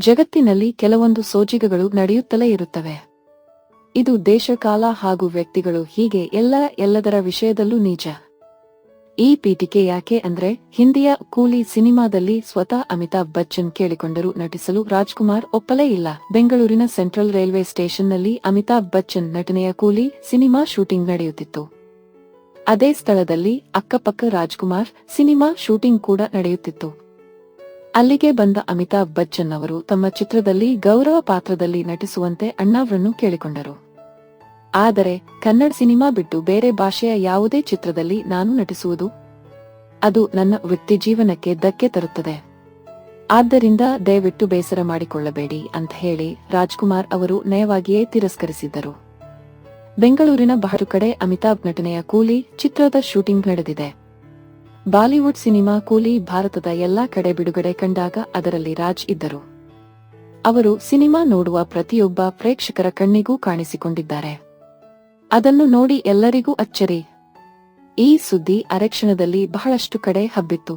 ಜಗತ್ತಿನಲ್ಲಿ ಕೆಲವೊಂದು ಸೋಜಿಗಗಳು ನಡೆಯುತ್ತಲೇ ಇರುತ್ತವೆ. ಇದು ದೇಶಕಾಲ ಹಾಗೂ ವ್ಯಕ್ತಿಗಳು ಹೀಗೆ ಎಲ್ಲ ಎಲ್ಲದರ ವಿಷಯದಲ್ಲೂ ನಿಜ. ಈ ಪೀಠಿಕೆ ಯಾಕೆ ಅಂದ್ರೆ ಹಿಂದಿಯ ಕೂಲಿ ಸಿನಿಮಾದಲ್ಲಿ ಸ್ವತಃ ಅಮಿತಾಬ್ ಬಚ್ಚನ್ ಕೇಳಿಕೊಂಡರು ನಟಿಸಲು ರಾಜ್ಕುಮಾರ್ ಒಪ್ಪಲೇ ಇಲ್ಲ. ಬೆಂಗಳೂರಿನ ಸೆಂಟ್ರಲ್ ರೈಲ್ವೆ ಸ್ಟೇಷನ್ನಲ್ಲಿ ಅಮಿತಾಬ್ ಬಚ್ಚನ್ ನಟನೆಯ ಕೂಲಿ ಸಿನಿಮಾ ಶೂಟಿಂಗ್ ನಡೆಯುತ್ತಿತ್ತು. ಅದೇ ಸ್ಥಳದಲ್ಲಿ ಅಕ್ಕಪಕ್ಕ ರಾಜ್ಕುಮಾರ್ ಸಿನಿಮಾ ಶೂಟಿಂಗ್ ಕೂಡ ನಡೆಯುತ್ತಿತ್ತು. ಅಲ್ಲಿಗೆ ಬಂದ ಅಮಿತಾಬ್ ಬಚ್ಚನ್ ಅವರು ತಮ್ಮ ಚಿತ್ರದಲ್ಲಿ ಗೌರವ ಪಾತ್ರದಲ್ಲಿ ನಟಿಸುವಂತೆ ಅಣ್ಣಾವ್ರನ್ನು ಕೇಳಿಕೊಂಡರು. ಆದರೆ, ಕನ್ನಡ ಸಿನಿಮಾ ಬಿಟ್ಟು ಬೇರೆ ಭಾಷೆಯ ಯಾವುದೇ ಚಿತ್ರದಲ್ಲಿ ನಾನು ನಟಿಸುವುದು, ಅದು ನನ್ನ ವೃತ್ತಿ ಜೀವನಕ್ಕೆ ಧಕ್ಕೆ ತರುತ್ತದೆ. ಆದ್ದರಿಂದ ದಯವಿಟ್ಟು ಬೇಸರ ಮಾಡಿಕೊಳ್ಳಬೇಡಿ ಅಂತ ಹೇಳಿ ರಾಜ್ಕುಮಾರ್ ಅವರು ನಯವಾಗಿಯೇ ತಿರಸ್ಕರಿಸಿದ್ದರು. ಬೆಂಗಳೂರಿನ ಬಹಳ ಕಡೆ ಅಮಿತಾಬ್ ನಟನೆಯ ಕೂಲಿ ಚಿತ್ರದ ಶೂಟಿಂಗ್ ನಡೆದಿದೆ. ಬಾಲಿವುಡ್ ಸಿನಿಮಾ ಕೂಲಿ ಭಾರತದ ಎಲ್ಲಾ ಕಡೆ ಬಿಡುಗಡೆ ಕಂಡಾಗ ಅದರಲ್ಲಿ ರಾಜ್ ಇದ್ದರು. ಅವರು ಸಿನಿಮಾ ನೋಡುವ ಪ್ರತಿಯೊಬ್ಬ ಪ್ರೇಕ್ಷಕರ ಕಣ್ಣಿಗೂ ಕಾಣಿಸಿಕೊಂಡಿದ್ದಾರೆ. ಅದನ್ನು ನೋಡಿ ಎಲ್ಲರಿಗೂ ಅಚ್ಚರಿ. ಈ ಸುದ್ದಿ ಅರೆಕ್ಷಣದಲ್ಲಿ ಬಹಳಷ್ಟು ಕಡೆ ಹಬ್ಬಿತ್ತು.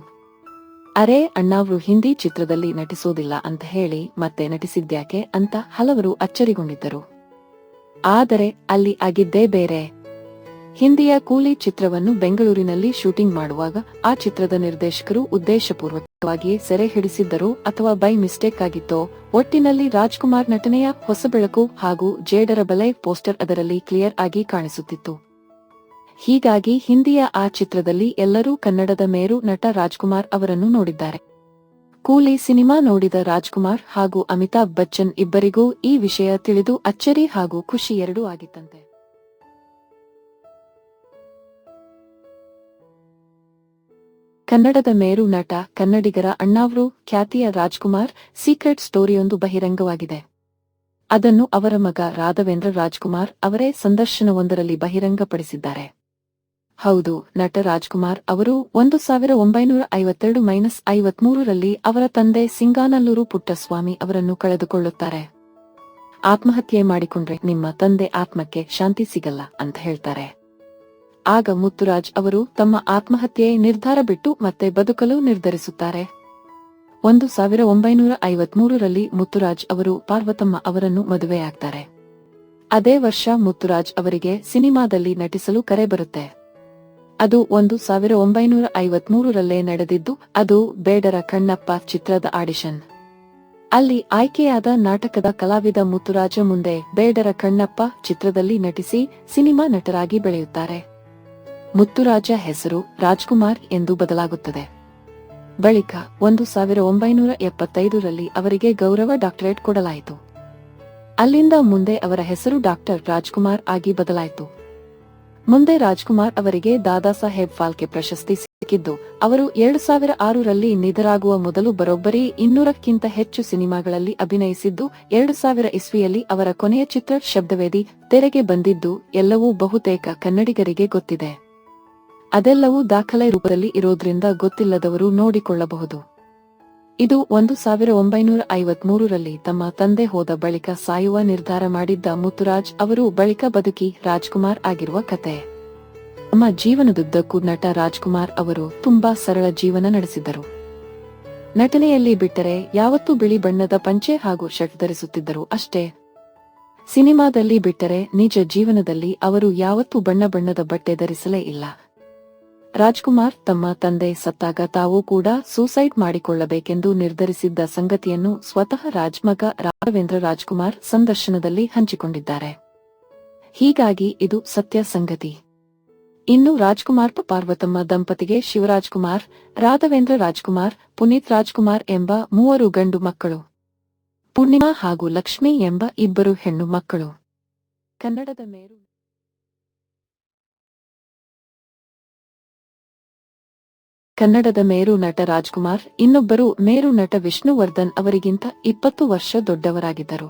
ಅರೆ ಅಣ್ಣಾವ್ರು ಹಿಂದಿ ಚಿತ್ರದಲ್ಲಿ ನಟಿಸೋದಿಲ್ಲ ಅಂತ ಹೇಳಿ ಮತ್ತೆ ನಟಿಸಿದ್ಯಾಕೆ ಅಂತ ಹಲವರು ಅಚ್ಚರಿಗೊಂಡಿದ್ದರು. ಆದರೆ ಅಲ್ಲಿ ಆಗಿದ್ದೇ ಬೇರೆ. ಹಿಂದಿಯ ಕೂಲಿ ಚಿತ್ರವನ್ನು ಬೆಂಗಳೂರಿನಲ್ಲಿ ಶೂಟಿಂಗ್ ಮಾಡುವಾಗ ಆ ಚಿತ್ರದ ನಿರ್ದೇಶಕರು ಉದ್ದೇಶಪೂರ್ವಕವಾಗಿಯೇ ಸೆರೆ ಹಿಡಿಸಿದ್ದರೋ ಅಥವಾ ಬೈ ಮಿಸ್ಟೇಕ್ ಆಗಿತ್ತೋ, ಒಟ್ಟಿನಲ್ಲಿ ರಾಜ್ಕುಮಾರ್ ನಟನೆಯ ಹೊಸ ಬೆಳಕು ಹಾಗೂ ಜೇಡರ ಬಲೆ ಪೋಸ್ಟರ್ ಅದರಲ್ಲಿ ಕ್ಲಿಯರ್ ಆಗಿ ಕಾಣಿಸುತ್ತಿತ್ತು. ಹೀಗಾಗಿ ಹಿಂದಿಯ ಆ ಚಿತ್ರದಲ್ಲಿ ಎಲ್ಲರೂ ಕನ್ನಡದ ಮೇರು ನಟ ರಾಜ್ಕುಮಾರ್ ಅವರನ್ನು ನೋಡಿದ್ದಾರೆ. ಕೂಲಿ ಸಿನಿಮಾ ನೋಡಿದ ರಾಜ್ಕುಮಾರ್ ಹಾಗೂ ಅಮಿತಾಬ್ ಬಚ್ಚನ್ ಇಬ್ಬರಿಗೂ ಈ ವಿಷಯ ತಿಳಿದು ಅಚ್ಚರಿ ಹಾಗೂ ಖುಷಿ ಎರಡೂ ಆಗಿತ್ತಂತೆ. ಕನ್ನಡದ ಮೇರು ನಟ, ಕನ್ನಡಿಗರ ಅಣ್ಣಾವ್ರು ಖ್ಯಾತಿಯ ರಾಜ್ಕುಮಾರ್ ಸೀಕ್ರೆಟ್ ಸ್ಟೋರಿಯೊಂದು ಬಹಿರಂಗವಾಗಿದೆ. ಅದನ್ನು ಅವರ ಮಗ ರಾಘವೇಂದ್ರ ರಾಜ್ಕುಮಾರ್ ಅವರೇ ಸಂದರ್ಶನವೊಂದರಲ್ಲಿ ಬಹಿರಂಗಪಡಿಸಿದ್ದಾರೆ. ಹೌದು, ನಟ ರಾಜ್ಕುಮಾರ್ ಅವರು ಒಂದು ಸಾವಿರ ಒಂಬೈನೂರ ಐವತ್ತೆರಡು ಮೈನಸ್ ಐವತ್ಮೂರರಲ್ಲಿ ಅವರ ತಂದೆ ಸಿಂಗಾನಲ್ಲೂರು ಪುಟ್ಟಸ್ವಾಮಿ ಅವರನ್ನು ಕಳೆದುಕೊಳ್ಳುತ್ತಾರೆ. ಆತ್ಮಹತ್ಯೆ ಮಾಡಿಕೊಂಡ್ರೆ ನಿಮ್ಮ ತಂದೆ ಆತ್ಮಕ್ಕೆ ಶಾಂತಿ ಸಿಗಲ್ಲ ಅಂತ ಹೇಳ್ತಾರೆ. ಆಗ ಮುತ್ತುರಾಜ್ ಅವರು ತಮ್ಮ ಆತ್ಮಹತ್ಯೆ ನಿರ್ಧಾರ ಬಿಟ್ಟು ಮತ್ತೆ ಬದುಕಲು ನಿರ್ಧರಿಸುತ್ತಾರೆ. ಒಂದು ಸಾವಿರ ಒಂಬೈನೂರ ಐವತ್ಮೂರರಲ್ಲಿ ಮುತ್ತುರಾಜ್ ಅವರು ಪಾರ್ವತಮ್ಮ ಅವರನ್ನು ಮದುವೆಯಾಗ್ತಾರೆ. ಅದೇ ವರ್ಷ ಮುತ್ತುರಾಜ್ ಅವರಿಗೆ ಸಿನಿಮಾದಲ್ಲಿ ನಟಿಸಲು ಕರೆ ಬರುತ್ತೆ. ಅದು ಒಂದು ಸಾವಿರ ಒಂಬೈನೂರ ಐವತ್ಮೂರರಲ್ಲೇ ನಡೆದಿದ್ದು, ಅದು ಬೇಡರ ಕಣ್ಣಪ್ಪ ಚಿತ್ರದ ಆಡಿಷನ್. ಅಲ್ಲಿ ಆಯ್ಕೆಯಾದ ನಾಟಕದ ಕಲಾವಿದ ಮುತ್ತುರಾಜ ಮುಂದೆ ಬೇಡರ ಕಣ್ಣಪ್ಪ ಚಿತ್ರದಲ್ಲಿ ನಟಿಸಿ ಸಿನಿಮಾ ನಟರಾಗಿ ಬೆಳೆಯುತ್ತಾರೆ. ಮುತ್ತುರಾಜ ಹೆಸರು ರಾಜ್ಕುಮಾರ್ ಎಂದು ಬದಲಾಗುತ್ತದೆ. ಬಳಿಕ ಒಂದು ಸಾವಿರ ಒಂಬೈನೂರ ಎಪ್ಪತ್ತೈದರಲ್ಲಿ ಅವರಿಗೆ ಗೌರವ ಡಾಕ್ಟರೇಟ್ ಕೊಡಲಾಯಿತು. ಅಲ್ಲಿಂದ ಮುಂದೆ ಅವರ ಹೆಸರು ಡಾಕ್ಟರ್ ರಾಜ್ಕುಮಾರ್ ಆಗಿ ಬದಲಾಯಿತು. ಮುಂದೆ ರಾಜ್ಕುಮಾರ್ ಅವರಿಗೆ ದಾದಾ ಸಾಹೇಬ್ ಫಾಲ್ಕೆ ಪ್ರಶಸ್ತಿ ಸಿಕ್ಕಿದ್ದು, ಅವರು ಎರಡು ಸಾವಿರ ಆರರಲ್ಲಿ ನಿಧರಾಗುವ ಮೊದಲು ಬರೋಬ್ಬರಿ ಇನ್ನೂರಕ್ಕಿಂತ ಹೆಚ್ಚು ಸಿನಿಮಾಗಳಲ್ಲಿ ಅಭಿನಯಿಸಿದ್ದು, ಎರಡು ಸಾವಿರ ಇಸ್ವಿಯಲ್ಲಿ ಅವರ ಕೊನೆಯ ಚಿತ್ರ ಶಬ್ದವೇದಿ ತೆರೆಗೆ ಬಂದಿದ್ದು, ಎಲ್ಲವೂ ಬಹುತೇಕ ಕನ್ನಡಿಗರಿಗೆ ಗೊತ್ತಿದೆ. ಅದೆಲ್ಲವೂ ದಾಖಲೆ ರೂಪದಲ್ಲಿ ಇರೋದ್ರಿಂದ ಗೊತ್ತಿಲ್ಲದವರು ನೋಡಿಕೊಳ್ಳಬಹುದು. ಇದು ಒಂದು ಸಾವಿರ ಒಂಬೈನೂರ ಐವತ್ಮೂರರಲ್ಲಿ ತಮ್ಮ ತಂದೆ ಹೋದ ಬಳಿಕ ಸಾಯುವ ನಿರ್ಧಾರ ಮಾಡಿದ್ದ ಮುತ್ತುರಾಜ್ ಅವರು ಬಳಿಕ ಬದುಕಿ ರಾಜ್ಕುಮಾರ್ ಆಗಿರುವ ಕತೆ. ತಮ್ಮ ಜೀವನದುದ್ದಕ್ಕೂ ನಟ ರಾಜ್ಕುಮಾರ್ ಅವರು ತುಂಬಾ ಸರಳ ಜೀವನ ನಡೆಸಿದ್ದರು. ನಟನೆಯಲ್ಲಿ ಬಿಟ್ಟರೆ ಯಾವತ್ತೂ ಬಿಳಿ ಬಣ್ಣದ ಪಂಚೆ ಹಾಗೂ ಶರ್ಟ್ ಧರಿಸುತ್ತಿದ್ದರು ಅಷ್ಟೇ. ಸಿನಿಮಾದಲ್ಲಿ ಬಿಟ್ಟರೆ ನಿಜ ಜೀವನದಲ್ಲಿ ಅವರು ಯಾವತ್ತೂ ಬಣ್ಣ ಬಣ್ಣದ ಬಟ್ಟೆ ಧರಿಸಲೇ ಇಲ್ಲ. ರಾಜ್ಕುಮಾರ್ ತಮ್ಮ ತಂದೆ ಸತ್ತಾಗ ತಾವು ಕೂಡ ಸೂಸೈಡ್ ಮಾಡಿಕೊಳ್ಳಬೇಕೆಂದು ನಿರ್ಧರಿಸಿದ್ದ ಸಂಗತಿಯನ್ನು ಸ್ವತಃ ರಾಜ್ಮಗ ರಾಘವೇಂದ್ರ ರಾಜ್ಕುಮಾರ್ ಸಂದರ್ಶನದಲ್ಲಿ ಹಂಚಿಕೊಂಡಿದ್ದಾರೆ. ಹೀಗಾಗಿ ಇದು ಸತ್ಯ ಸಂಗತಿ. ಇನ್ನು ರಾಜ್ಕುಮಾರ್ ಪಾರ್ವತಮ್ಮ ದಂಪತಿಗೆ ಶಿವರಾಜ್ಕುಮಾರ್, ರಾಘವೇಂದ್ರ ರಾಜ್ಕುಮಾರ್, ಪುನೀತ್ ರಾಜ್ಕುಮಾರ್ ಎಂಬ ಮೂವರು ಗಂಡು ಮಕ್ಕಳು. ಪೂರ್ಣಿಮಾ ಹಾಗೂ ಲಕ್ಷ್ಮಿ ಎಂಬ ಇಬ್ಬರು ಹೆಣ್ಣು ಮಕ್ಕಳು. ಕನ್ನಡದ ಮೇರು ಕನ್ನಡದ ಮೇರು ನಟ ರಾಜ್ಕುಮಾರ್, ಇನ್ನೊಬ್ಬರು ಮೇರು ನಟ ವಿಷ್ಣುವರ್ಧನ್ ಅವರಿಗಿಂತ ಇಪ್ಪತ್ತು ವರ್ಷ ದೊಡ್ಡವರಾಗಿದ್ದರು.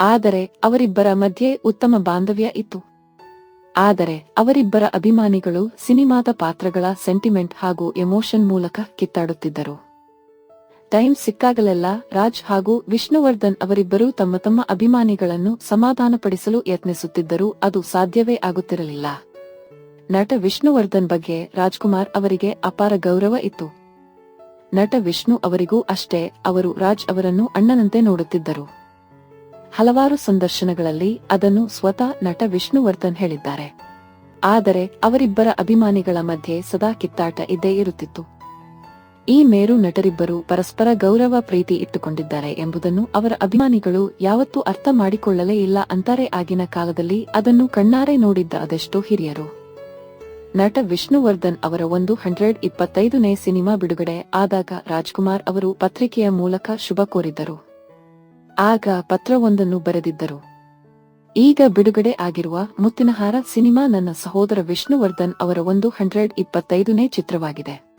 ಆದರೆ ಅವರಿಬ್ಬರ ಮಧ್ಯೆ ಉತ್ತಮ ಬಾಂಧವ್ಯ ಇತ್ತು. ಆದರೆ ಅವರಿಬ್ಬರ ಅಭಿಮಾನಿಗಳು ಸಿನಿಮಾದ ಪಾತ್ರಗಳ ಸೆಂಟಿಮೆಂಟ್ ಹಾಗೂ ಎಮೋಷನ್ ಮೂಲಕ ಕಿತ್ತಾಡುತ್ತಿದ್ದರು. ಟೈಮ್ ಸಿಕ್ಕಾಗಲೆಲ್ಲ ರಾಜ್ ಹಾಗೂ ವಿಷ್ಣುವರ್ಧನ್ ಅವರಿಬ್ಬರೂ ತಮ್ಮ ತಮ್ಮ ಅಭಿಮಾನಿಗಳನ್ನು ಸಮಾಧಾನಪಡಿಸಲು ಯತ್ನಿಸುತ್ತಿದ್ದರೂ ಅದು ಸಾಧ್ಯವೇ ಆಗುತ್ತಿರಲಿಲ್ಲ. ನಟ ವಿಷ್ಣುವರ್ಧನ್ ಬಗ್ಗೆ ರಾಜ್ಕುಮಾರ್ ಅವರಿಗೆ ಅಪಾರ ಗೌರವ ಇತ್ತು. ನಟ ವಿಷ್ಣು ಅವರಿಗೂ ಅಷ್ಟೇ ಅವರು ರಾಜ್ ಅವರನ್ನು ಅಣ್ಣನಂತೆ ನೋಡುತ್ತಿದ್ದರು. ಹಲವಾರು ಸಂದರ್ಶನಗಳಲ್ಲಿ ಅದನ್ನು ಸ್ವತಃ ನಟ ವಿಷ್ಣುವರ್ಧನ್ ಹೇಳಿದ್ದಾರೆ. ಆದರೆ ಅವರಿಬ್ಬರ ಅಭಿಮಾನಿಗಳ ಮಧ್ಯೆ ಸದಾ ಕಿತ್ತಾಟ ಇದ್ದೇ ಇರುತ್ತಿತ್ತು. ಈ ಮೇರು ನಟರಿಬ್ಬರು ಪರಸ್ಪರ ಗೌರವ ಪ್ರೀತಿ ಇಟ್ಟುಕೊಂಡಿದ್ದಾರೆ ಎಂಬುದನ್ನು ಅವರ ಅಭಿಮಾನಿಗಳು ಯಾವತ್ತೂ ಅರ್ಥ ಮಾಡಿಕೊಳ್ಳಲೇ ಇಲ್ಲ ಅಂತಾರೆ ಆಗಿನ ಕಾಲದಲ್ಲಿ ಅದನ್ನು ಕಣ್ಣಾರೆ ನೋಡಿದ್ದ ಅದೆಷ್ಟೋ ಹಿರಿಯರು. ನಟ ವಿಷ್ಣುವರ್ಧನ್ ಅವರ ಒಂದು ಹಂಡ್ರೆಡ್ ಇಪ್ಪತ್ತೈದನೇ ಸಿನಿಮಾ ಬಿಡುಗಡೆ ಆದಾಗ ರಾಜ್ಕುಮಾರ್ ಅವರು ಪತ್ರಿಕೆಯ ಮೂಲಕ ಶುಭ ಕೋರಿದ್ದರು. ಆಗ ಪತ್ರವೊಂದನ್ನು ಬರೆದಿದ್ದರು. ಈಗ ಬಿಡುಗಡೆ ಆಗಿರುವ ಮುತ್ತಿನಹಾರ ಸಿನಿಮಾ ನನ್ನ ಸಹೋದರ ವಿಷ್ಣುವರ್ಧನ್ ಅವರ ಒಂದು ಹಂಡ್ರೆಡ್ ಇಪ್ಪತ್ತೈದನೇ ಚಿತ್ರವಾಗಿದೆ.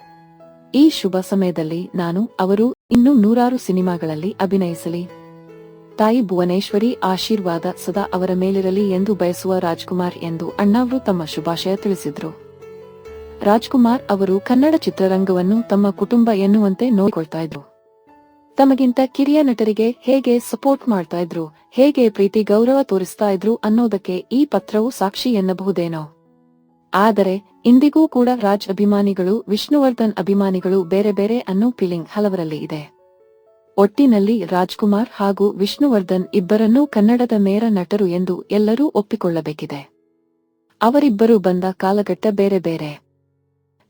ಈ ಶುಭ ಸಮಯದಲ್ಲಿ ನಾನು, ಅವರು ಇನ್ನೂ ನೂರಾರು ಸಿನಿಮಾಗಳಲ್ಲಿ ಅಭಿನಯಿಸಲಿ. ತಾಯಿ ಭುವನೇಶ್ವರಿ ಆಶೀರ್ವಾದ ಸದಾ ಅವರ ಮೇಲಿರಲಿ ಎಂದು ಬಯಸುವ ರಾಜ್ಕುಮಾರ್ ಎಂದು ಅಣ್ಣಾವ್ರು ತಮ್ಮ ಶುಭಾಶಯ ತಿಳಿಸಿದ್ರು. ರಾಜ್ಕುಮಾರ್ ಅವರು ಕನ್ನಡ ಚಿತ್ರರಂಗವನ್ನು ತಮ್ಮ ಕುಟುಂಬ ಎನ್ನುವಂತೆ ನೋಡಿಕೊಳ್ತಾ ಇದ್ರು. ತಮಗಿಂತ ಕಿರಿಯ ನಟರಿಗೆ ಹೇಗೆ ಸಪೋರ್ಟ್ ಮಾಡ್ತಾ ಇದ್ರು, ಹೇಗೆ ಪ್ರೀತಿ ಗೌರವ ತೋರಿಸ್ತಾ ಇದ್ರು ಅನ್ನೋದಕ್ಕೆ ಈ ಪತ್ರವು ಸಾಕ್ಷಿ ಎನ್ನಬಹುದೇನೋ. ಆದರೆ, ಇಂದಿಗೂ ಕೂಡ ರಾಜ್ ಅಭಿಮಾನಿಗಳು, ವಿಷ್ಣುವರ್ಧನ್ ಅಭಿಮಾನಿಗಳು ಬೇರೆ ಬೇರೆ ಅನ್ನೋ ಫೀಲಿಂಗ್ ಹಲವರಲ್ಲಿ ಇದೆ. ಒಟ್ಟಿನಲ್ಲಿ ರಾಜ್ಕುಮಾರ್ ಹಾಗೂ ವಿಷ್ಣುವರ್ಧನ್ ಇಬ್ಬರನ್ನೂ ಕನ್ನಡದ ಮೇರ ನಟರು ಎಂದು ಎಲ್ಲರೂ ಒಪ್ಪಿಕೊಳ್ಳಬೇಕಿದೆ. ಅವರಿಬ್ಬರು ಬಂದ ಕಾಲಘಟ್ಟ ಬೇರೆ ಬೇರೆ.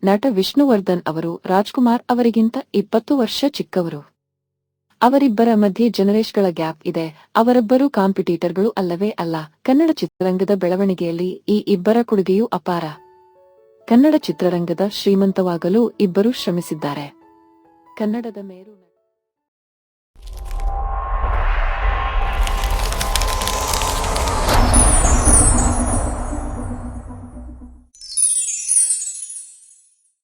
ನಟ ವಿಷ್ಣುವರ್ಧನ್ ಅವರು ರಾಜ್ಕುಮಾರ್ ಅವರಿಗಿಂತ ಇಪ್ಪತ್ತು ವರ್ಷ ಚಿಕ್ಕವರು. ಅವರಿಬ್ಬರ ಮಧ್ಯೆ ಜನರೇಶ್ಗಳ ಗ್ಯಾಪ್ ಇದೆ, ಅವರಿಬ್ಬರು ಕಾಂಪಿಟೀಟರ್ಗಳು ಅಲ್ಲವೇ ಅಲ್ಲ, ಕನ್ನಡ ಚಿತ್ರರಂಗದ ಬೆಳವಣಿಗೆಯಲ್ಲಿ ಈ ಇಬ್ಬರ ಕೊಡುಗೆಯೂ ಅಪಾರ. ಕನ್ನಡ ಚಿತ್ರರಂಗದ ಶ್ರೀಮಂತವಾಗಲು ಇಬ್ಬರು ಶ್ರಮಿಸಿದ್ದಾರೆ. ಕನ್ನಡದ ಮೇರು